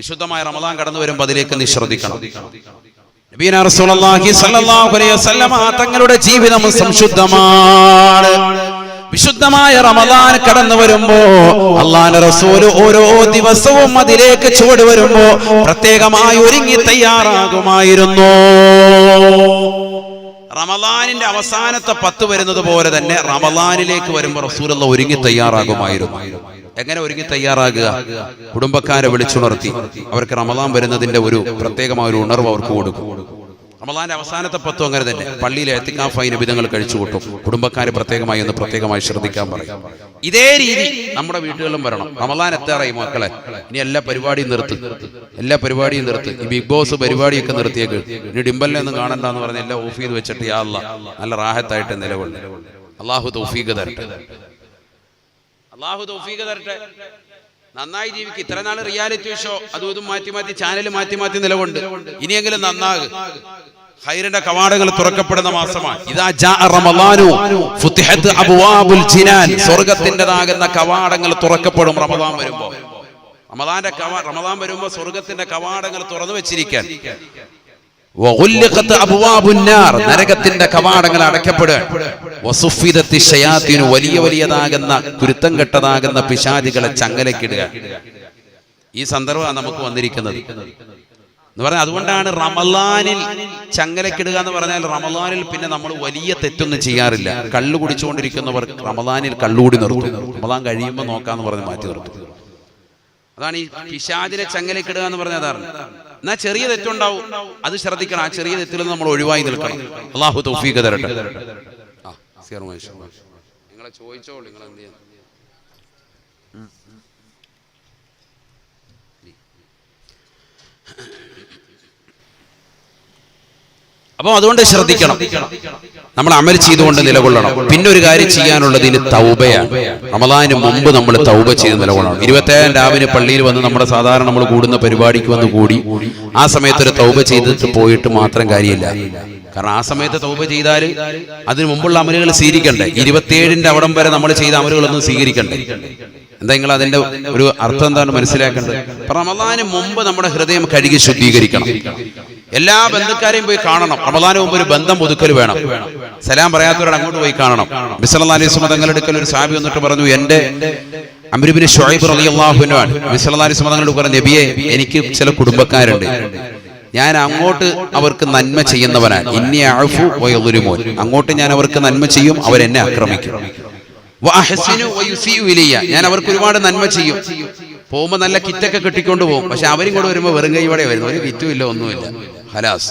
വിശുദ്ധമായ റമദാൻ കടന്നു വരുമ്പോൾ അതിലേക്ക് നീ ശ്രദ്ധിക്കണം. തങ്ങളുടെ ജീവിതം സംശുദ്ധമാണ്. വിശുദ്ധമായ റമദാൻ കടന്നു വരുമ്പോ അള്ളാന്റെ റസൂൽ ഓരോ ദിവസവും അതിലേക്ക് ചുവട് വരുമ്പോ പ്രത്യേകമായി ഒരുങ്ങി തയ്യാറാകുമായിരുന്നു. റമദാനിന്റെ അവസാനത്തെ പത്ത് വരുന്നത് പോലെ തന്നെ റമദാനിലേക്ക് വരുമ്പോൾ റസൂലുള്ള ഒരുങ്ങി തയ്യാറാകുമായിരുന്നു. എങ്ങനെ ഒരുങ്ങി തയ്യാറാകുക? കുടുംബക്കാരെ വിളിച്ചുണർത്തി. അവർക്ക് റമദാൻ വരുന്നതിന്റെ ഒരു പ്രത്യേകമായ ഒരു ഉണർവ് അവർക്ക് കൊടുക്കും. റമദാന്റെ അവസാനത്തെ പത്തും അങ്ങനെ തന്നെ. പള്ളിയിലെ എത്തിക്കാഫായി നിബിധങ്ങൾ കഴിച്ചു കൂട്ടും. കുടുംബക്കാരെ പ്രത്യേകമായി ഒന്ന് പ്രത്യേകമായി ശ്രദ്ധിക്കാൻ പറയും. ഇതേ രീതി നമ്മുടെ വീടുകളിലും വരണം. റമദാൻ എത്താറായി മക്കളെ. ഇനി എല്ലാ പരിപാടിയും നിർത്ത്. എല്ലാ പരിപാടിയും നിർത്ത്. ഈ ബിഗ് ബോസ് പരിപാടിയൊക്കെ നിർത്തിയേക്ക്. ഇനി ഡിമ്പലിനെ ഒന്നും കാണണ്ടെന്ന് പറഞ്ഞ് എല്ലാം ഓഫ് ചെയ്ത് വെച്ചിട്ട് യാ അല്ല നല്ല റാഹത്തായിട്ട് നിലകൊള്ളു അള്ളാഹു തൗഫീഖ് തരട്ടെ. അള്ളാഹു തൗഫീഖ് തരട്ടെ. നന്നായി ജീവിക്കും. ഇത്ര നാൾ റിയാലിറ്റി ഷോ അതും ഇതും മാറ്റി മാറ്റി ചാനൽ മാറ്റി മാറ്റി നിലകൊണ്ട്. ഇനിയെങ്കിലും നന്നാകും. ഹൈറിന്റെ കവാടങ്ങൾ തുറക്കപ്പെടുന്ന മാസമാണ്. ഇതാ ജാ റമളാനു ഫുത്തിഹത്ത് അബ്വാബുൽ ജിനാൻ. സ്വർഗത്തിന്റെതാകുന്ന കവാടങ്ങൾ തുറക്കപ്പെടും റമദാൻ വരുമ്പോൾ റമദാന്റെ കവാ റമദാൻ വരുമ്പോൾ സ്വർഗത്തിന്റെ കവാടങ്ങൾ തുറന്നു വെച്ചിരിക്കാൻ. നരകത്തിന്റെ കവാടങ്ങൾ അടയ്ക്കപ്പെടുക. ഷയാത്തിനു വലിയ വലിയതാകുന്ന കുരുത്തം കെട്ടതാകുന്ന പിശാചികളെ ചങ്ങലക്കിടുക ഈ സന്ദർഭമാണ് നമുക്ക് വന്നിരിക്കുന്നത്. എന്ന് പറഞ്ഞാൽ അതുകൊണ്ടാണ് റമലാനിൽ ചങ്ങലക്കിടുക എന്ന് പറഞ്ഞാൽ റമലാനിൽ പിന്നെ നമ്മൾ വലിയ തെറ്റൊന്നും ചെയ്യാറില്ല. കള്ളു കുടിച്ചുകൊണ്ടിരിക്കുന്നവർ റമലാനിൽ കള്ളുകൂടി നിർത്തും. റമലാൻ കഴിയുമ്പോൾ നോക്കാന്ന് പറഞ്ഞ് മാറ്റി നിർത്തും. അതാണ് ഈ പിശാചിനെ ചങ്ങലക്കിടുക എന്ന് പറഞ്ഞ അതാണ് എന്നാ ചെറിയ തെറ്റുണ്ടാവും. അത് ശ്രദ്ധിക്കണം. ആ ചെറിയ തെറ്റിൽ നിന്ന് നമ്മൾ ഒഴിവായി നിൽക്കണം. അള്ളാഹു തൗഫീഖ് തരട്ടെ. നിങ്ങളെ ചോദിച്ചോളൂ നിങ്ങൾ എന്ത് ചെയ്യുന്നു? അപ്പോൾ അതുകൊണ്ട് ശ്രദ്ധിക്കണം. നമ്മൾ അമൽ ചെയ്തുകൊണ്ട് നിലകൊള്ളണം. പിന്നെ ഒരു കാര്യം ചെയ്യാനുള്ളത് ഇനി തൗബയാണ്. റമദാന് മുമ്പ് നമ്മൾ തൗബ ചെയ്ത് നിലകൊള്ളണം. ഇരുപത്തേഴാം രാവിലെ പള്ളിയിൽ വന്ന് നമ്മുടെ സാധാരണ നമ്മൾ കൂടുന്ന പരിപാടിക്ക് വന്ന് കൂടി ആ സമയത്ത് ഒരു തൗബ ചെയ്തിട്ട് പോയിട്ട് മാത്രം കാര്യമില്ല. കാരണം ആ സമയത്ത് തൗബ ചെയ്താൽ അതിന് മുമ്പുള്ള അമലുകൾ സ്വീകരിക്കണ്ടേ? ഇരുപത്തിയേഴിന്റെ അവിടം വരെ നമ്മൾ ചെയ്ത അമലുകളൊന്നും സ്വീകരിക്കണ്ടേ? എന്താ നിങ്ങൾ അതിന്റെ ഒരു അർത്ഥം എന്താണ് മനസ്സിലാക്കേണ്ടത്? റമദാന് മുമ്പ് നമ്മുടെ ഹൃദയം കഴുകി ശുദ്ധീകരിക്കണം. എല്ലാ ബന്ധുക്കാരെയും പോയി കാണണം. റമദാന് മുമ്പ് ഒരു ബന്ധം പുതുക്കൽ വേണം. സലാം പറയാത്തവരോട് അങ്ങോട്ട് പോയി കാണണം. ബിസല അലൈഹി സ്വലം എടുക്കൽ ഒരു സാബി വന്നിട്ട് പറഞ്ഞു എന്റെ അമരുബിന് ഷുഹൈബ് റളിയല്ലാഹുവിനാണ് ബിസല അലൈഹി പറഞ്ഞു നബിയെ എനിക്ക് ചില കുടുംബക്കാരുണ്ട്. ഞാൻ അങ്ങോട്ട് അവർക്ക് നന്മ ചെയ്യുന്നവനാണ്. ഇന്നി അഴഫു വയലുരുമോൻ അങ്ങോട്ട് ഞാൻ അവർക്ക് നന്മ ചെയ്യും അവരെന്നെ ആക്രമിക്കും. ഞാൻ അവർക്ക് ഒരുപാട് നന്മ ചെയ്യും. പോകുമ്പോ നല്ല കിറ്റൊക്കെ കെട്ടിക്കൊണ്ട് പോകും. പക്ഷെ അവരും കൂടെ വരുമ്പോ വെറും കൈയോടെ വരുന്നു ഒരു കിറ്റും ഇല്ല ഒന്നുമില്ല. ഹലാസ്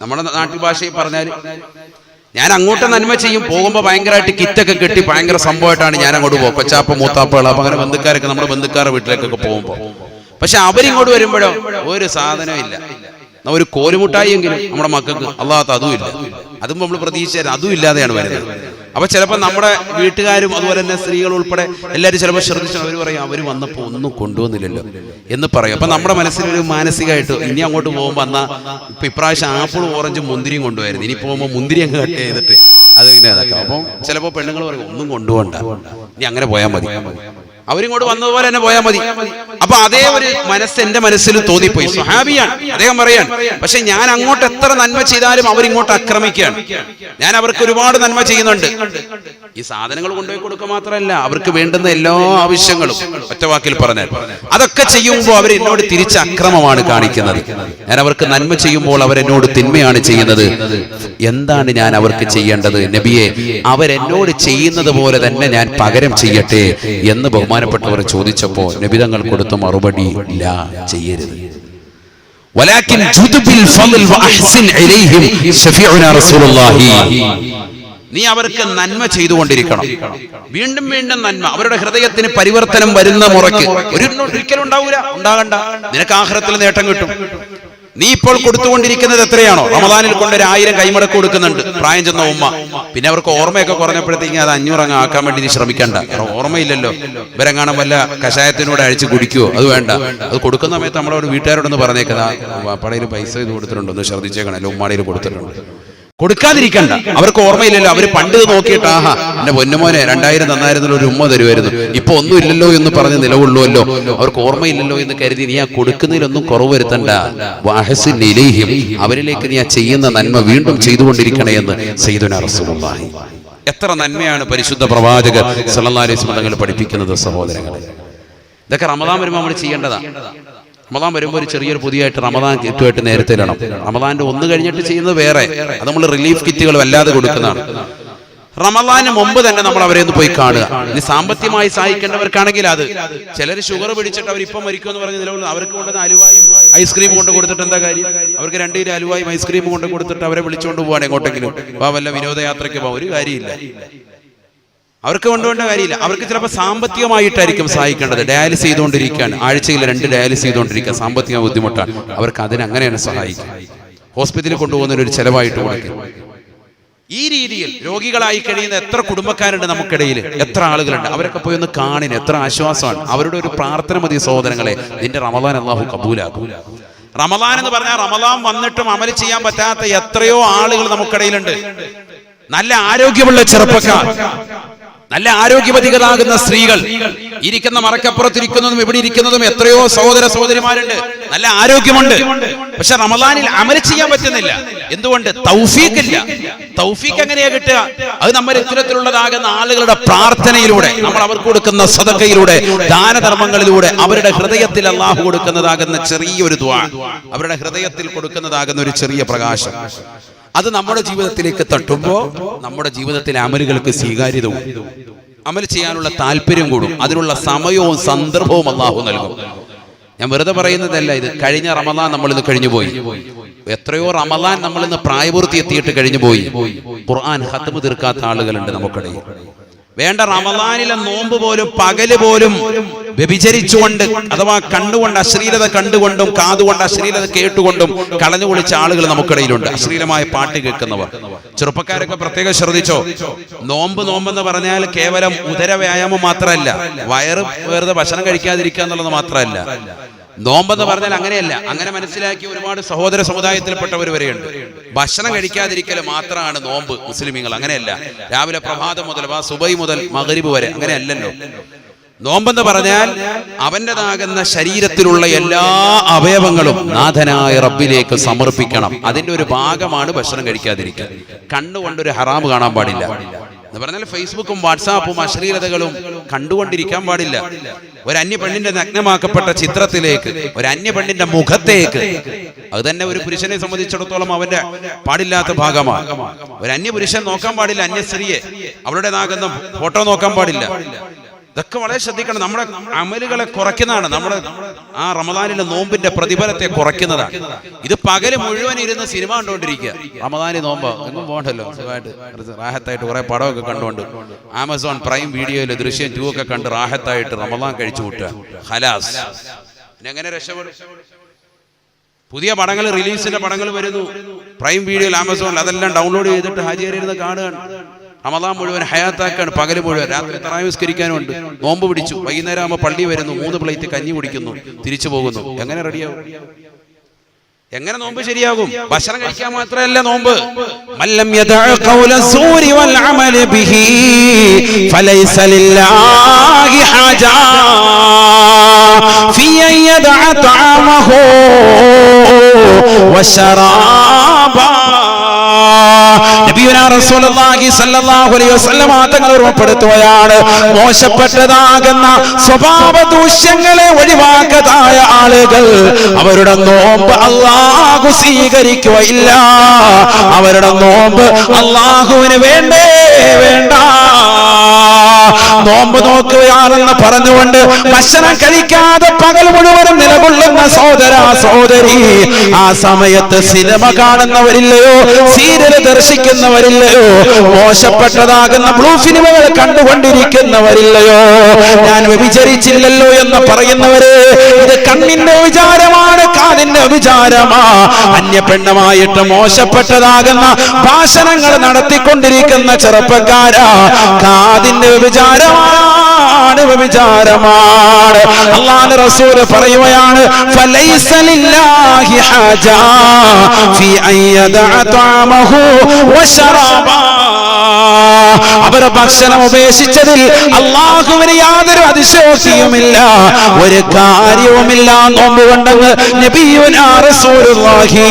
നമ്മുടെ നാട്ടിൽ ഭാഷയിൽ പറഞ്ഞാൽ ഞാൻ അങ്ങോട്ട് നന്മ ചെയ്യും പോകുമ്പോൾ ഭയങ്കരമായിട്ട് കിറ്റൊക്കെ കെട്ടി ഭയങ്കര സംഭവമായിട്ടാണ് ഞാൻ അങ്ങോട്ട് പോകും കൊച്ചാപ്പ മൂത്താപ്പകൾ അപ്പം അങ്ങനെ ബന്ധുക്കാരൊക്കെ നമ്മുടെ ബന്ധുക്കാരുടെ വീട്ടിലേക്കൊക്കെ പോകുമ്പോൾ പക്ഷെ അവരിങ്ങോട്ട് വരുമ്പോഴോ ഒരു സാധനവും ഇല്ല. ഒരു കോലുമുട്ടായി എങ്കിലും നമ്മുടെ മക്കൾക്ക് അള്ളാഹത്ത് അതും ഇല്ല. അതും നമ്മൾ പ്രതീക്ഷിച്ചാൽ അതും ഇല്ലാതെയാണ് വരുന്നത്. അപ്പൊ ചിലപ്പോൾ നമ്മുടെ വീട്ടുകാരും അതുപോലെ തന്നെ സ്ത്രീകൾ ഉൾപ്പെടെ എല്ലാവരും ചിലപ്പോൾ ശ്രദ്ധിച്ചു അവർ പറയും അവർ വന്നപ്പോൾ ഒന്നും കൊണ്ടുവന്നില്ലല്ലോ എന്ന് പറയും. അപ്പൊ നമ്മുടെ മനസ്സിലൊരു മാനസികമായിട്ട് ഇനി അങ്ങോട്ട് പോകുമ്പോൾ എന്നാ ഇപ്പൊ ഇപ്രാവശ്യം ആപ്പിളും ഓറഞ്ചും മുന്തിരിയും കൊണ്ടുവരുന്നു ഇനി പോകുമ്പോൾ മുന്തിരി അങ്ങ് കട്ട് ചെയ്തിട്ട് അതിങ്ങനെ ഇങ്ങനെ അപ്പം ചിലപ്പോൾ പെണ്ണുങ്ങൾ പറയും ഒന്നും കൊണ്ടുപോകണ്ട. ഇനി അങ്ങനെ പോയാൽ മതി. അവരിങ്ങോട്ട് വന്നതുപോലെ തന്നെ പോയാൽ മതി. അപ്പൊ അതേ ഒരു മനസ്സ് എന്റെ മനസ്സിൽ തോന്നിപ്പോയി. സ്വഹാബിയാണ്. അദ്ദേഹം പറയാണ് പക്ഷെ ഞാൻ അങ്ങോട്ട് എത്ര നന്മ ചെയ്താലും അവരിങ്ങോട്ട് ആക്രമിക്കുകയാണ്. ഞാൻ അവർക്ക് ഒരുപാട് നന്മ ചെയ്യുന്നുണ്ട്. ഈ സാധനങ്ങൾ കൊണ്ടുപോയി കൊടുക്കുക മാത്രമല്ല അവർക്ക് വേണ്ടുന്ന എല്ലാ ആവശ്യങ്ങളും ഒറ്റ വാക്കിൽ പറഞ്ഞാൽ. അതൊക്കെ ചെയ്യുമ്പോൾ അവർ എന്നോട് തിരിച്ച് അക്രമമാണ് കാണിക്കുന്നത്. ഞാൻ അവർക്ക് നന്മ ചെയ്യുമ്പോൾ അവരെന്നോട് തിന്മയാണ് ചെയ്യുന്നത്. എന്താണ് ഞാൻ അവർക്ക് ചെയ്യേണ്ടത്? നബിയെ അവരെന്നോട് ചെയ്യുന്നത് പോലെ തന്നെ ഞാൻ പകരം ചെയ്യട്ടെ എന്ന് ബഹുമാനപ്പെട്ടവർ ചോദിച്ചപ്പോ നബിതങ്ങൾ കൊടുത്ത മറുപടി ഇല്ല ചെയ്യരുത് ولكن جد بالفضل واحسن اليهم شفيعنا رسول الله നീ അവർക്ക് നന്മ ചെയ്തുകൊണ്ടിരിക്കണം വീണ്ടും വീണ്ടും നന്മ അവരുടെ ഹൃദയത്തിന് പരിവർത്തനം വരുന്ന മുറയ്ക്ക് ഒരു ഒരിക്കലും ഉണ്ടാവൂല ഉണ്ടാകണ്ട നിനക്ക് ആഹ്റത്തിൽ നേട്ടം കിട്ടും നീ ഇപ്പോൾ കൊടുത്തുകൊണ്ടിരിക്കുന്നത് എത്രയാണോ? റമദാനിൽ കൊണ്ട് ഒരു ആയിരം കൈമടക്ക് കൊടുക്കുന്നുണ്ട്. പ്രായം ചെന്ന ഉമ്മ. പിന്നെ അവർക്ക് ഓർമ്മയൊക്കെ കുറഞ്ഞപ്പോഴത്തേക്കും അത് അഞ്ഞൂറങ്ങ് ആക്കാൻ വേണ്ടി ശ്രമിക്കണ്ട. കാരണം ഓർമ്മയില്ലല്ലോ. ഇവരെങ്ങാനും വല്ല കഷായത്തിനൂടെ അഴിച്ച് കുടിക്കുവോ? അത് വേണ്ട. അത് കൊടുക്കുന്ന സമയത്ത് നമ്മളോട് വീട്ടുകാരോടൊന്ന് പറഞ്ഞേക്കുന്ന പടയിൽ പൈസ ഇത് കൊടുത്തിട്ടുണ്ടോ. ഒന്ന് ശ്രദ്ധിച്ചേക്കണം അല്ലെങ്കിൽ ഉമ്മാടിയിൽ കൊടുത്തിട്ടുണ്ട്. കൊടുക്കാതിരിക്കണ്ട. അവർക്ക് ഓർമ്മയില്ലല്ലോ അവർ പണ്ട് നോക്കിയിട്ട് ആഹാ എന്റെ പൊന്നുമോനെ രണ്ടായിരം തന്നായിരുന്നല്ലോ ഒരു ഉമ്മ തരുമായിരുന്നു. ഇപ്പൊ ഒന്നും ഇല്ലല്ലോ എന്ന് പറഞ്ഞ് നിലകൊള്ളുമല്ലോ അവർക്ക് ഓർമ്മയില്ലല്ലോ എന്ന് കരുതി നീ ആ കൊടുക്കുന്നതിലൊന്നും കുറവ് വരുത്തണ്ട. വാഹസിൻ അവരിലേക്ക് നീ ആ ചെയ്യുന്ന നന്മ വീണ്ടും ചെയ്തുകൊണ്ടിരിക്കണേ എന്ന് സയ്യിദുനാ റസൂലുള്ളാഹി. എത്ര നന്മയാണ് പരിശുദ്ധ പ്രവാചകർ സല്ലല്ലാഹു അലൈഹി വസല്ലം പഠിപ്പിക്കുന്നത് സഹോദരങ്ങളെ. ഇതൊക്കെ റമദാൻ വരുമ്പോൾ നമ്മൾ ചെയ്യേണ്ടതാണ് റമദാൻ വരുമ്പോൾ ഒരു ചെറിയൊരു പുതിയതായിട്ട് റമദാൻ കിറ്റുമായിട്ട് നേരത്തെ ഇടണം. റമദാന്റെ ഒന്ന് കഴിഞ്ഞിട്ട് ചെയ്യുന്നത് വേറെ. അത് നമ്മൾ റിലീഫ് കിറ്റുകൾ വല്ലാതെ കൊടുക്കുന്നതാണ്. റമദാന് മുമ്പ് തന്നെ നമ്മൾ അവരെ ഒന്ന് പോയി കാണുക. ഇനി സാമ്പത്തികമായി സഹായിക്കേണ്ടവർക്കാണെങ്കിൽ അത്. ചിലർ ഷുഗർ പിടിച്ചിട്ട് അവർ ഇപ്പം മരിക്കുമെന്ന് പറഞ്ഞ നിലവിൽ അവർക്ക് കൊണ്ടുവന്ന അലുവായും ഐസ്ക്രീം കൊണ്ട് കൊടുത്തിട്ട് എന്താ കാര്യം? അവർക്ക് രണ്ട് കിലോ അലുവായും ഐസ്ക്രീം കൊണ്ട് കൊടുത്തിട്ട് അവരെ വിളിച്ചുകൊണ്ട് പോവാണ് എങ്ങോട്ടെങ്കിലും. വാ വല്ല വിനോദയാത്രയ്ക്ക് പോവാ. ഒരു കാര്യമില്ല. അവർക്ക് കൊണ്ടുപോകേണ്ട കാര്യമില്ല. അവർക്ക് ചിലപ്പോൾ സാമ്പത്തികമായിട്ടായിരിക്കും സഹായിക്കേണ്ടത്. ഡയാലിസ് ചെയ്തുകൊണ്ടിരിക്കുകയാണ്. ആഴ്ചയിൽ രണ്ട് ഡയാലിസ് ചെയ്തുകൊണ്ടിരിക്കുക സാമ്പത്തിക ബുദ്ധിമുട്ടാണ്. അവർക്ക് അതിനങ്ങനെയാണ് സഹായിക്കുക. ഹോസ്പിറ്റലിൽ കൊണ്ടുപോകുന്നതിന് ഒരു ചെലവായിട്ട് കൊടുക്കും ഈ രീതിയിൽ രോഗികളായി കഴിയുന്ന എത്ര കുടുംബക്കാരുണ്ട് നമുക്കിടയിൽ? എത്ര ആളുകളുണ്ട്? അവരൊക്കെ പോയി ഒന്ന് കാണിന്. എത്ര ആശ്വാസമാണ്. അവരുടെ ഒരു പ്രാർത്ഥന മതി സഹോദരങ്ങളെ. നിന്റെ റമദാൻ അള്ളാഹു കബൂലാകൂല റമദാൻ എന്ന് പറഞ്ഞാൽ റമദാൻ വന്നിട്ടും അമൽ ചെയ്യാൻ പറ്റാത്ത എത്രയോ ആളുകൾ നമുക്കിടയിലുണ്ട്. നല്ല ആരോഗ്യമുള്ള ചെറുപ്പക്കാർ. നല്ല ആരോഗ്യവതികളാകുന്ന സ്ത്രീകൾ ഇരിക്കുന്ന മറക്കപ്പുറത്തിരിക്കുന്നതും ഇവിടെ ഇരിക്കുന്നതും എത്രയോ സഹോദര സഹോദരിമാരുണ്ട്. നല്ല ആരോഗ്യമുണ്ട്. പക്ഷെ റമദാനിൽ അമൽ ചെയ്യാൻ പറ്റുന്നില്ല. എന്തുകൊണ്ട്? തൗഫീഖ് ഇല്ല തൗഫീഖ് എങ്ങനെയാ കിട്ടുക? അത് നമ്മൾ ഇത്തരത്തിലുള്ളതാകുന്ന ആളുകളുടെ പ്രാർത്ഥനയിലൂടെ നമ്മൾ അവർക്ക് കൊടുക്കുന്ന സദക്കയിലൂടെ ദാനധർമ്മങ്ങളിലൂടെ അവരുടെ ഹൃദയത്തിൽ അള്ളാഹു കൊടുക്കുന്നതാകുന്ന ചെറിയൊരു ദ്വാ. അവരുടെ ഹൃദയത്തിൽ കൊടുക്കുന്നതാകുന്ന ഒരു ചെറിയ പ്രകാശം. അത് നമ്മുടെ ജീവിതത്തിലേക്ക് തട്ടുമ്പോൾ നമ്മുടെ ജീവിതത്തിലെ അമലുകൾക്ക് സ്വീകാര്യത അമൽ ചെയ്യാനുള്ള താല്പര്യം കൂടും. അതിനുള്ള സമയവും സന്ദർഭവും അള്ളാഹു നൽകും. ഞാൻ വെറുതെ പറയുന്നതല്ല ഇത്. കഴിഞ്ഞ റമദാൻ നമ്മൾ ഇന്ന് കഴിഞ്ഞു പോയി. എത്രയോ റമദാൻ നമ്മൾ ഇന്ന് പ്രായപൂർത്തി എത്തിയിട്ട് കഴിഞ്ഞു പോയി. ഖുർആൻ ഹത്തമ് തീർക്കാത്ത ആളുകളുണ്ട് നമുക്കിടയിൽ വേണ്ട റമദാനിലെ നോമ്പ് പോലും പകൽ പോലും വ്യഭിചരിച്ചുകൊണ്ട് അഥവാ കണ്ണുകൊണ്ട് അശ്ലീലത കണ്ടുകൊണ്ടും കാതുകൊണ്ട് അശ്ലീലത കേട്ടുകൊണ്ടും കളഞ്ഞു കുളിച്ച ആളുകൾ നമുക്കിടയിലുണ്ട് അശ്ലീലമായ പാട്ട് കേൾക്കുന്നവർ. ചെറുപ്പക്കാരൊക്കെ പ്രത്യേകം ശ്രദ്ധിച്ചോ? നോമ്പ് നോമ്പെന്ന് പറഞ്ഞാൽ കേവലം ഉദര വ്യായാമം മാത്രമല്ല. വയറ് വെറുതെ ഭക്ഷണം കഴിക്കാതിരിക്കുക എന്നുള്ളത് മാത്രമല്ല. നോമ്പെന്ന് പറഞ്ഞാൽ അങ്ങനെയല്ല. അങ്ങനെ മനസ്സിലാക്കി ഒരുപാട് സഹോദര സമുദായത്തിൽപ്പെട്ടവർ വരെയുണ്ട്. ഭക്ഷണം കഴിക്കാതിരിക്കൽ മാത്രമാണ് നോമ്പ് മുസ്ലിമീങ്ങൾ. അങ്ങനെയല്ല. രാവിലെ പ്രഭാതം മുതൽ വാ സുബൈ മുതൽ മകരിബ് വരെ. അങ്ങനെയല്ലല്ലോ. നോമ്പെന്ന് പറഞ്ഞാൽ അവന്റെതാകുന്ന ശരീരത്തിലുള്ള എല്ലാ അവയവങ്ങളും നാഥനായ റബ്ബിലേക്ക് സമർപ്പിക്കണം. അതിന്റെ ഒരു ഭാഗമാണ് ഭക്ഷണം കഴിക്കാതിരിക്കുക കണ്ണുകൊണ്ടൊരു ഹറാമ് കാണാൻ പാടില്ല. എന്ന് പറഞ്ഞാൽ ഫേസ്ബുക്കും വാട്സാപ്പും അശ്ലീലതകളും കണ്ടുകൊണ്ടിരിക്കാൻ പാടില്ല. ഒരു അന്യ പെണ്ണിന്റെ നഗ്നമാക്കപ്പെട്ട ചിത്രത്തിലേക്ക് ഒരു അന്യ പെണ്ണിന്റെ മുഖത്തേക്ക്. അത് തന്നെ ഒരു പുരുഷനെ സംബന്ധിച്ചിടത്തോളം അവന്റെ പാടില്ലാത്ത ഭാഗമാണ്. ഒരു അന്യ പുരുഷൻ നോക്കാൻ പാടില്ല അന്യ സ്ത്രീയെ. അവളുടെ നാഗന്ധം ഫോട്ടോ നോക്കാൻ പാടില്ല. ഇതൊക്കെ വളരെ ശ്രദ്ധിക്കണം. നമ്മുടെ അമലുകളെ കുറയ്ക്കുന്നതാണ്. നമ്മുടെ ആ റമദാനിലെ നോമ്പിന്റെ പ്രതിഫലത്തെ കുറയ്ക്കുന്നതാണ്. ഇത് പകൽ മുഴുവൻ ഇരുന്ന് സിനിമ കണ്ടുകൊണ്ടിരിക്കുക റമദാനി നോമ്പ്? എങ്ങും പോകണ്ടല്ലോ. സുഖമായിട്ട് റാഹത്തായിട്ട് കുറെ പടമൊക്കെ കണ്ടുകൊണ്ട് ആമസോൺ പ്രൈം വീഡിയോയിൽ ദൃശ്യം ടു ഒക്കെ കണ്ട് റാഹത്തായിട്ട് റമദാൻ കഴിച്ചു കൂട്ടുക. ഹലാസ് എങ്ങനെ രക്ഷപ്പെടും? പുതിയ പടങ്ങൾ റിലീസിന്റെ പടങ്ങൾ വരുന്നു. പ്രൈം വീഡിയോയിൽ ആമസോണിൽ അതെല്ലാം ഡൗൺലോഡ് ചെയ്തിട്ട് ഹാജിയറിയിരുന്ന് കാണുകയാണ്. റമദാൻ മുഴുവൻ ഹയാത്താക്കാണ് പകൽ മുഴുവൻ രാത്രി തറാവിസ്കരിക്കാനുണ്ട്. നോമ്പ് പിടിച്ചു. വൈകുന്നേരം ആകുമ്പോൾ പള്ളി വരുന്നു മൂന്ന് പ്ലേറ്റ് കഞ്ഞി കുടിക്കുന്നു തിരിച്ചു പോകുന്നു. എങ്ങനെ റെഡിയാവും? എങ്ങനെ നോമ്പ് ശരിയാകും? ഭക്ഷണം കഴിക്കാൻ മാത്രമല്ല നോമ്പ്. മല്ലം സൂരി വൽ അമല ബിഹി ഫലൈസ ലില്ലാഹി ഫി യദഅ വശറാബാ തങ്ങൾ ഓർമ്മപ്പെടുത്തുകയാണ്. മോശപ്പെട്ടതാകുന്ന സ്വഭാവ ദൂഷ്യങ്ങളെ ഒഴിവാക്കതായ ആളുകൾ അവരുടെ നോമ്പ് അള്ളാഹു സ്വീകരിക്കുകയില്ല. അവരുടെ നോമ്പ് അള്ളാഹുവിന് വേണ്ടേ വേണ്ട. നോക്കുകയാണെന്ന് പറഞ്ഞുകൊണ്ട് ഭക്ഷണം കഴിക്കാതെ പകൽ മുഴുവനും നിലകൊള്ളുന്ന സഹോദര സഹോദരി ആ സമയത്ത് സിനിമ കാണുന്നവരില്ലയോ സീരിയൽ ദർശിക്കുന്നവരില്ലയോ മോശപ്പെട്ടതാകുന്ന ബ്ലൂ സിനിമകൾ കണ്ടുകൊണ്ടിരിക്കുന്നവരില്ലയോ ഞാൻ വ്യഭിചരിച്ചില്ലല്ലോ എന്ന് പറയുന്നവര് ഇത് കണ്ണിന്റെ വിചാരമാണ് കാതിന്റെ വിചാരമാ. അന്യ പെണ്ണുമായിട്ട് മോശപ്പെട്ടതാകുന്ന ഭാഷണങ്ങൾ നടത്തിക്കൊണ്ടിരിക്കുന്ന ചെറുപ്പക്കാരാ കാതിന്റെ വിചാരമാണ് വ്യഭിചാരമാണ് വ്യഭിചാരമാണ്. അള്ളാഹ് റസൂൽ പറയുകയാണ് ഫലൈസ ലില്ലാഹി ഹാജ ഫി അൻ യദഅ തഅമഹു വശറാബാ അവരെ ഭക്ഷണം ഉപേക്ഷിച്ചതിൽ അള്ളാഹുവിന് യാതൊരു അതിശോക്തിയുമില്ല ഒരു കാര്യവുമില്ല നോമ്പ് റസൂലുള്ളാഹി.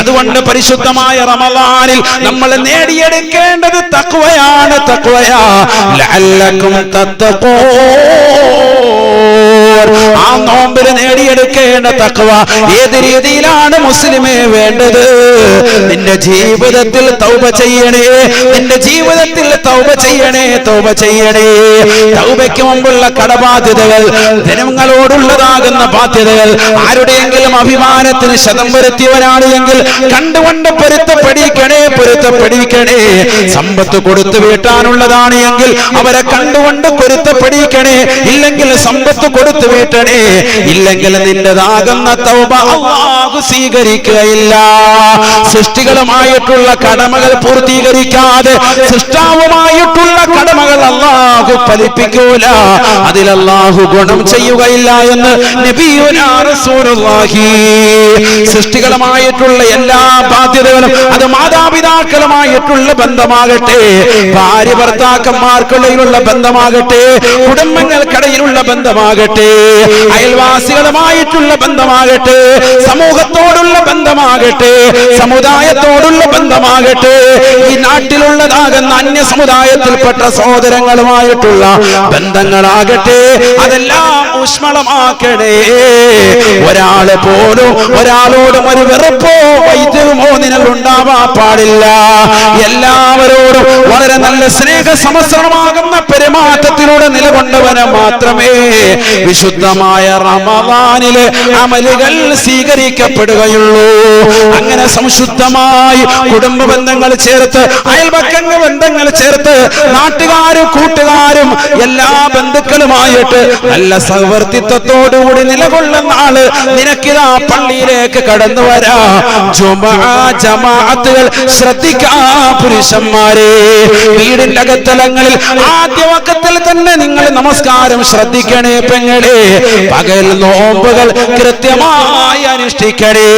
അതുകൊണ്ട് പരിശുദ്ധമായ റമലാനിൽ നമ്മൾ നേടിയെടുക്കേണ്ടത് തക്വയാണ് തക്വയാ. ലഅല്ലക്കും തത്തഖൂൻ. ആ നോമ്പിൽ നേടിയെടുക്കേണ്ട തക്കവ ഏത് രീതിയിലാണ് മുസ്ലിമേ വേണ്ടത്? നിന്റെ ജീവിതത്തിൽ തൗബ ചെയ്യണേ നിന്റെ ജീവിതത്തിൽ തൗബ ചെയ്യണേ തൗബ ചെയ്യണേ. തൗബയ്ക്ക് മുമ്പുള്ള കടബാധ്യതകൾ ജനങ്ങളോടുള്ളതാകുന്ന ബാധ്യതകൾ ആരുടെയെങ്കിലും അഭിമാനത്തിന് ശതം വരുത്തിയവനാണ് എങ്കിൽ കണ്ടുകൊണ്ട് പൊരുത്തപ്പെടിക്കണേ പൊരുത്തപ്പെടിക്കണേ സമ്പത്ത് കൊടുത്തു വീട്ടാനുള്ളതാണ് എങ്കിൽ അവരെ കണ്ടുകൊണ്ട് പൊരുത്തപ്പെടിക്കണേ ഇല്ലെങ്കിൽ സമ്പത്ത് കൊടുത്തു വീട്ടണേ ഇല്ലെങ്കിൽ നിന്റെതാകുന്ന തൗബ സ്വീകരിക്കുകയില്ല. സൃഷ്ടികളുമായിട്ടുള്ള കടമകൾ പൂർത്തീകരിക്കാതെ സൃഷ്ടാവുമായിട്ടുള്ള ഫലിപ്പിക്കൂല. അതിൽ അള്ളാഹു ഗുണം ചെയ്യുകയില്ല എന്ന് സൃഷ്ടികളുമായിട്ടുള്ള എല്ലാ ബാധ്യതകളും അത് മാതാപിതാക്കളുമായിട്ടുള്ള ബന്ധമാകട്ടെ ഭാര്യ ഭർത്താക്കന്മാർക്കിടയിലുള്ള ബന്ധമാകട്ടെ കുടുംബങ്ങൾക്കിടയിലുള്ള ബന്ധമാകട്ടെ അയൽവാസികളുമായിട്ടുള്ള ബന്ധമാകട്ടെ സമൂഹത്തോടുള്ള ബന്ധമാകട്ടെ സമുദായത്തോടുള്ള ബന്ധമാകട്ടെ ഈ നാട്ടിലുള്ളതാകുന്ന അന്യ സമുദായത്തിൽപ്പെട്ട സഹോദരങ്ങളുമായിട്ടുള്ള ബന്ധങ്ങളാകട്ടെ. അതെല്ലാം ഊഷ്മളമാക്കണേ. ഒരാൾ പോലും ഒരാളോടും ഒരു വെറുപ്പോ വൈദ്യവുമോ നിങ്ങളുണ്ടാവാൻ പാടില്ല. എല്ലാവരോടും വളരെ നല്ല സ്നേഹ സമസ്രമാകുന്ന പെരുമാറ്റത്തിലൂടെ നിലകൊണ്ടവന് മാത്രമേ വിശുദ്ധമായ റമദാനിലെ അമലുകൾ സ്വീകരിക്കപ്പെടുകയുള്ളൂ. അങ്ങനെ സംശുദ്ധമായി കുടുംബ ബന്ധങ്ങൾ ചേർത്ത് അയൽപക്കങ്ങൾ ബന്ധങ്ങൾ ചേർത്ത് നാട്ടുകാരും കൂട്ടുകാരും എല്ലാ ബന്ധുക്കളുമായിട്ട് നല്ല സൗവർത്തിത്വത്തോടുകൂടി നിലകൊള്ളുന്ന ആൾ നിനക്കിതാ പള്ളിയിലേക്ക് കടന്നു വരാ. ജുമാ ജമാഅത്തുകൾ ശ്രദ്ധിക്കാ പുരുഷന്മാരെ. വീടിന്റെ അകത്തലങ്ങളിൽ ആദ്യ വക്കത്തിൽ തന്നെ നിങ്ങൾ നമസ്കാരം ശ്രദ്ധിക്കണേ പെങ്ങളെ. പകൽ നോമ്പുകൾ കൃത്യമായി അനുഷ്ഠിക്കണേ.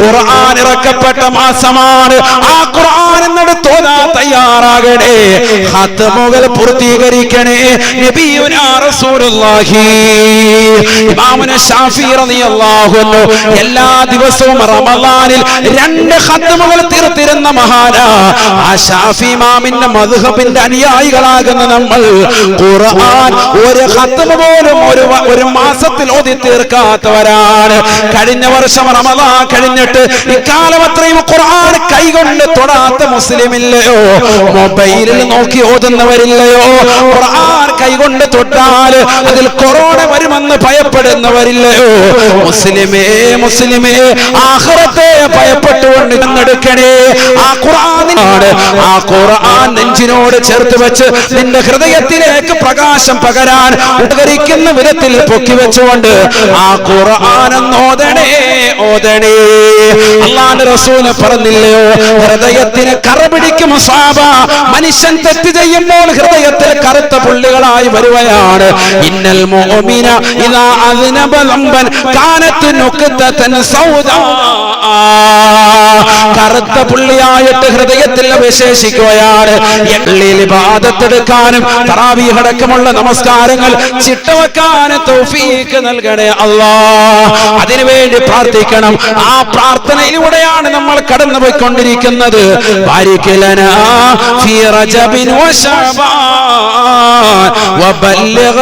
ഖുർആൻ ഇറക്കപ്പെട്ട മാസമാണ്. ആ ഖുർആൻ എന്നെടുത്തോതാ തയ്യാറാകണേ. ഹത്തമുകൾ പൂർത്തീകരിക്കണേ. നബിയുനാ റസൂലുള്ളാഹി. ഇമാമുന ഷാഫി റളിയല്ലാഹു അൻഹു എല്ലാ ദിവസവും റമളാനിൽ രണ്ട് ഖത്തമുകൾ തീർത്തിരുന്ന മഹാനാ. ആ ഷാഫി ഇമാമിന്റെ മദ്ഹബിന്റെ അനുയായികളാകുന്ന നമ്മൾ ഖുർആൻ ഒരു ഖത്തം പോലും ഒരു ഒരു മാസത്തിൽ ഓതി തീർക്കാത്തവരാണ്. കഴിഞ്ഞ വർഷം റമളാൻ കഴിഞ്ഞിട്ട് ഇക്കാലം അത്രയും ഖുർആൻ കൈകൊണ്ട് തൊടാത്ത മുസ്ലിമില്ലയോ? മൊബൈലിൽ നോക്കി ഓതുന്നവരില്ലയോ? ഖുർആൻ കൈകൊണ്ട് തൊട്ടാൽ അതിൽ കൊറോണ വരുമെന്ന് ഭയപ്പെടുന്നവരില്ലയോ? മുസ്ലിമേ മുസ്ലിമേ ആഹ്റത്തെ ഭയപ്പെട്ടുകൊണ്ട് നിന്നെടുക്കണേ ആ ഖുർആനാണ് ആ ഖുർആൻ നെഞ്ചിനോട് ചേർത്ത് വെച്ച് നിന്റെ ഹൃദയത്തിലേക്ക് പ്രകാശം പകരാൻ ഉപകരിക്കുന്ന വിധത്തിൽ പൊക്കി വെച്ചുകൊണ്ട് ആ ഖുർആൻ ഓതണേ ഓതണേ. അള്ളാന്റെ റസൂൽ പറഞ്ഞില്ലയോ? ഹൃദയത്തിന് കറ പിടിക്കും സാബ മനുഷ്യൻ തെറ്റ് ചെയ്യുമ്പോൾ ഹൃദയത്തിൽ കറുത്ത പുള്ളികളായി വരുവയാണ്. ഇന്നൽ മോമിന ഇതാ അതിനബലംബൻ കാനത്തിനൊക്കെ സൗദാ. കറുത്ത പുള്ളിയായിട്ട് ഹൃദയത്തിൽ വിശേഷിക്കുകയാണ് എള്ളിൽ തറാവി അടക്കമുള്ള നമസ്കാരങ്ങൾ ചിട്ടവെക്കാനും നൽകണേ അല്ലാ അതിനുവേണ്ടി പ്രാർത്ഥിക്കണം. ആ പ്രാർത്ഥനയിലൂടെയാണ് നമ്മൾ കടന്നു പോയിക്കൊണ്ടിരിക്കുന്നത് വബല്ലിഗ്